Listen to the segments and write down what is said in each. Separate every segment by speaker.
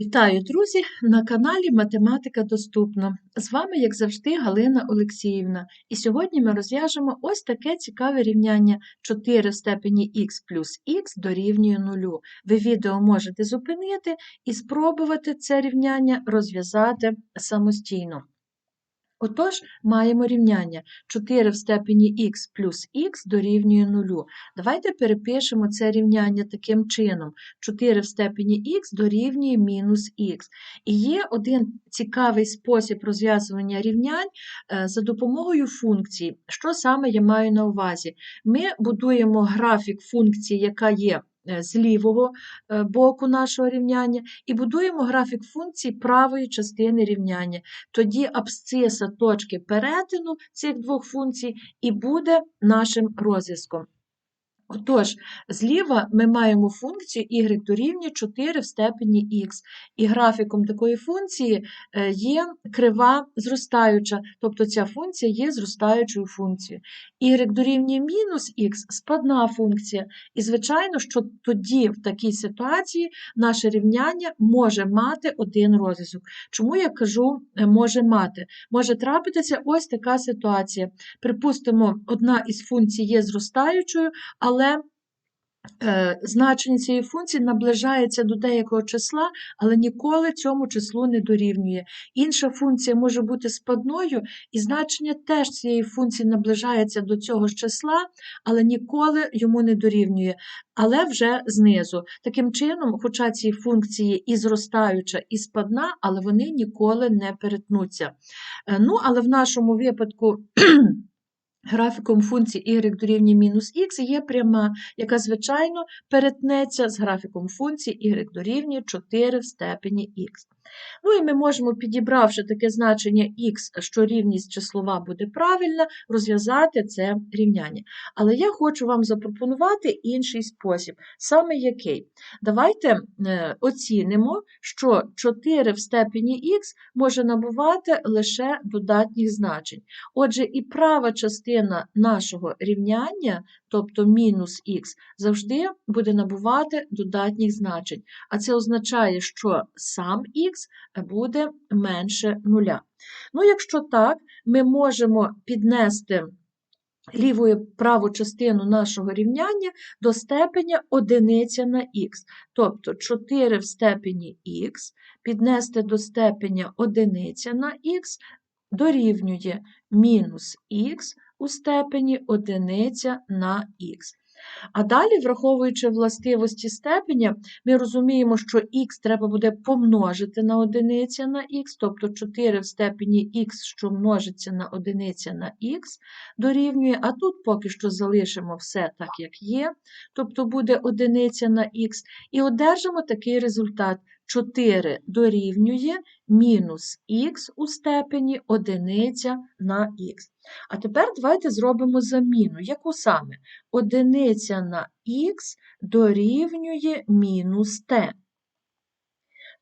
Speaker 1: Вітаю, друзі! На каналі Математика Доступна. З вами, як завжди, Галина Олексіївна. І сьогодні ми розв'яжемо ось таке цікаве рівняння 4 в степені х плюс х дорівнює 0. Ви відео можете зупинити і спробувати це рівняння розв'язати самостійно. Отож, маємо рівняння 4 в степені х плюс х дорівнює 0. Давайте перепишемо це рівняння таким чином: 4 в степені х дорівнює мінус х. І є один цікавий спосіб розв'язування рівнянь е, за допомогою функції. Що саме я маю на увазі? Ми будуємо графік функції, яка є з лівого е, боку нашого рівняння, і будуємо графік функції правої частини рівняння. Тоді абсциса точки перетину цих двох функцій і буде нашим розв'язком. Отож, зліва ми маємо функцію y дорівнює 4 в степені х, і графіком такої функції е, є крива зростаюча, тобто ця функція є зростаючою функцією. y дорівнює мінус х спадна функція. І, звичайно, що тоді в такій ситуації наше рівняння може мати один розв'язок. Чому я кажу е, може мати? Може трапитися ось така ситуація. Припустимо, одна із функцій є зростаючою, але е, значення цієї функції наближається до деякого числа, але ніколи цьому числу не дорівнює. Інша функція може бути спадною, і значення теж цієї функції наближається до цього ж числа, але ніколи йому не дорівнює. Але вже знизу. Таким чином, хоча ці функції і зростаюча, і спадна, але вони ніколи не перетнуться. Е, Ну, але в нашому випадку. Графіком функції y дорівнює мінус х є пряма, яка, звичайно, перетнеться з графіком функції y дорівнює 4 в степені х. Ну і ми можемо, підібравши таке значення х, що рівність числова буде правильна, розв'язати це рівняння. Але я хочу вам запропонувати інший спосіб, саме який. Давайте е, оцінимо, що 4 в степені х може набувати лише додатніх значень. Отже, і права частина нашого рівняння, тобто мінус х, завжди буде набувати додатніх значень. А це означає, що сам х буде менше нуля. Ну, якщо так, ми можемо піднести ліву праву частину нашого рівняння до степеня одиниця на х. Тобто 4 в степені х піднести до степеня одиниця на х дорівнює мінус х у степені одиниця на х. А далі, враховуючи властивості степеня, ми розуміємо, що х треба буде помножити на одиниця на х, тобто 4 в степені х, що множиться на одиниця на х, дорівнює, а тут поки що залишимо все так, як є, тобто буде одиниця на х, і одержимо такий результат. 4 дорівнює мінус х у степені 1 на х. А тепер давайте зробимо заміну. Яку саме? Одиниця на х дорівнює мінус t.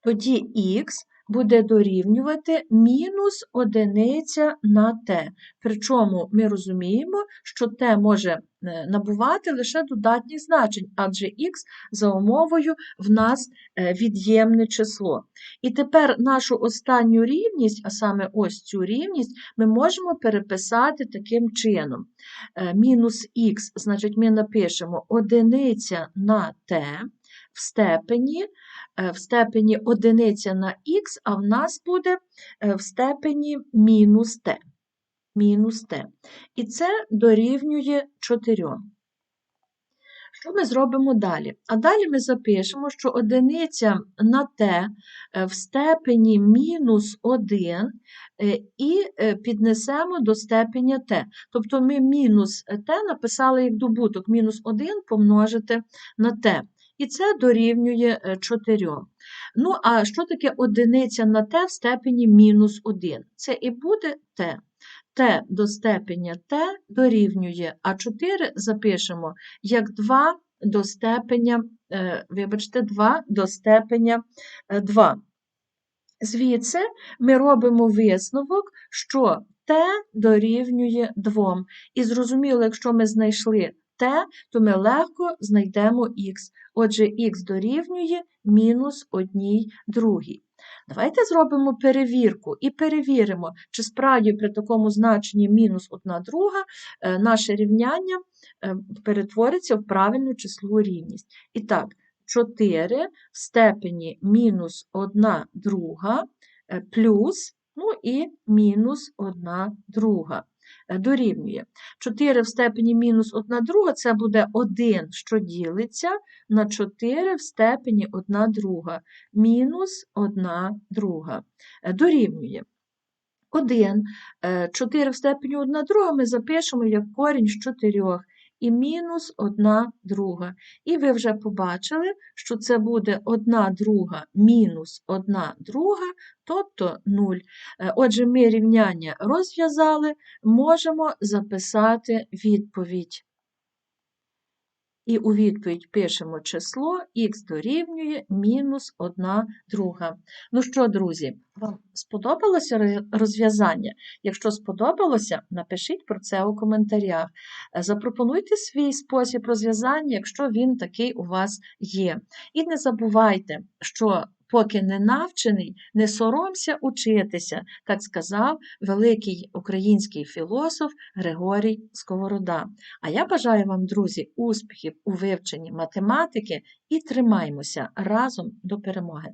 Speaker 1: Тоді х буде дорівнювати мінус одиниця на t. Причому ми розуміємо, що t може е, набувати лише додатніх значень, адже х за умовою в нас е, від'ємне число. І тепер нашу останню рівність, а саме ось цю рівність, ми можемо переписати таким чином. Е, мінус х, значить, ми напишемо одиниця на t в степені Е, в степені одиниця на х, а в нас буде е, в степені мінус t. Мінус t. І це дорівнює 4. Що ми зробимо далі? А далі ми запишемо, що одиниця на t е, в степені мінус 1 і піднесемо до степеня t. Тобто ми мінус t написали як добуток мінус 1 помножити на t і це дорівнює 4. Е, ну, а що таке одиниця на t в степені мінус 1? Це і буде t. t до степеня t дорівнює, а 4 запишемо як 2 до степеня, е, вибачте, 2 до степеня 2. Е, Звідси ми робимо висновок, що t дорівнює 2. І зрозуміло, якщо ми знайшли t, то ми легко знайдемо х. Отже, х дорівнює мінус 1 другій. Давайте зробимо перевірку і перевіримо, чи справді при такому значенні мінус 1 друга е, наше рівняння е, перетвориться в правильну числову рівність. І так, 4 в степені мінус 1 друга е, плюс, ну і мінус 1 друга дорівнює. 4 в степені мінус 1 друга це буде 1, що ділиться на 4 в степені 1 друга, мінус 1 друга е, дорівнює. 1, 4 в степені 1 друга ми запишемо як корінь з 4 і мінус 1 друга. І ви вже побачили, що це буде 1 друга мінус 1 друга, тобто 0. Е, Отже, ми рівняння розв'язали, можемо записати відповідь. І у відповідь пишемо число х дорівнює мінус 1 друга. Ну що, друзі, вам сподобалося розв'язання? Якщо сподобалося, напишіть про це у коментарях. Е, Запропонуйте свій спосіб розв'язання, якщо він такий у вас є. І не забувайте, що поки не навчений, не соромся учитися, так сказав великий український філософ Григорій Сковорода. А я бажаю вам, друзі, успіхів у вивченні математики і тримаймося разом до перемоги.